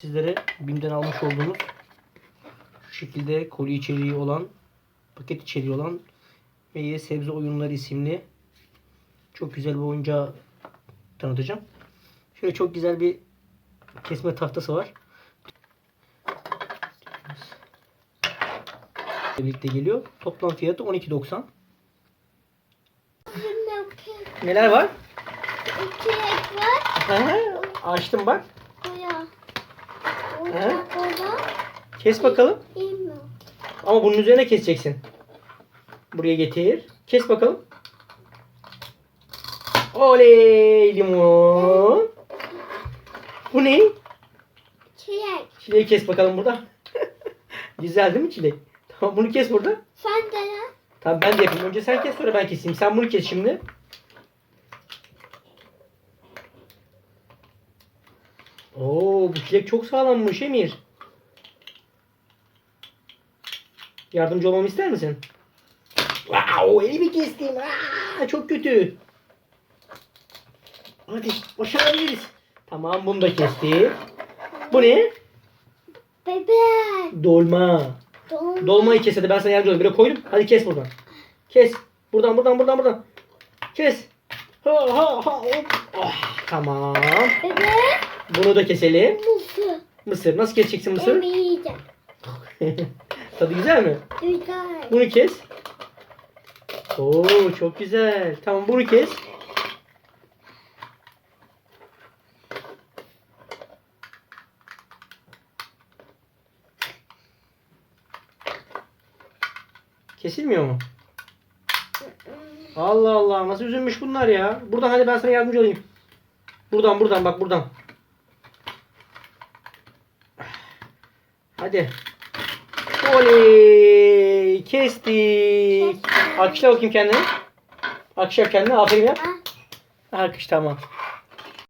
Sizlere BİM'den almış olduğumuz şu şekilde koli içeriği olan, paket içeriği olan meyve sebze oyunları isimli çok güzel bir oyuncağı tanıtacağım. Şöyle çok güzel bir kesme tahtası var. Birlikte geliyor. Toplam fiyatı 12.90. Neler var? İki ek var. Açtım bak. He? Kes bakalım. Ama bunun üzerine keseceksin. Buraya getir. Kes bakalım. Oley limon. Bu ne? Çilek. Çileği kes bakalım burada. Güzel değil mi çilek? Tamam bunu kes burada. Sen de ne? Tamam ben de yapayım. Önce sen kes sonra ben keseyim. Sen bunu kes şimdi. Oo bu çilek çok sağlammış Emir. Yardımcı olmamı ister misin? Wow, elimi kestim. Aa, çok kötü. Hadi başarabiliriz. Tamam bunu da kestik. Bu ne? Bebek. Dolma. Dolma. Dolmayı kes hadi ben sana yardımcı olayım. Böyle koydum. Hadi kes buradan. Kes. Buradan buradan buradan buradan. Kes. Ha ha ha. hop. Oh, tamam. Bebek. Bunu da keselim. Mısır. Mısır. Nasıl keseceksin mısır? Emmi yiyeceğim. Tadı güzel mi? Güzel. Bunu kes. Oo çok güzel. Tamam bunu kes. Kesilmiyor mu? Allah Allah nasıl üzülmüş bunlar ya. Buradan hadi ben sana yardımcı olayım. Buradan buradan bak buradan. Hadi. Oley! Kestik. Alkışla bakayım kendini. Alkışla kendini. Aferin yap. Alkış tamam.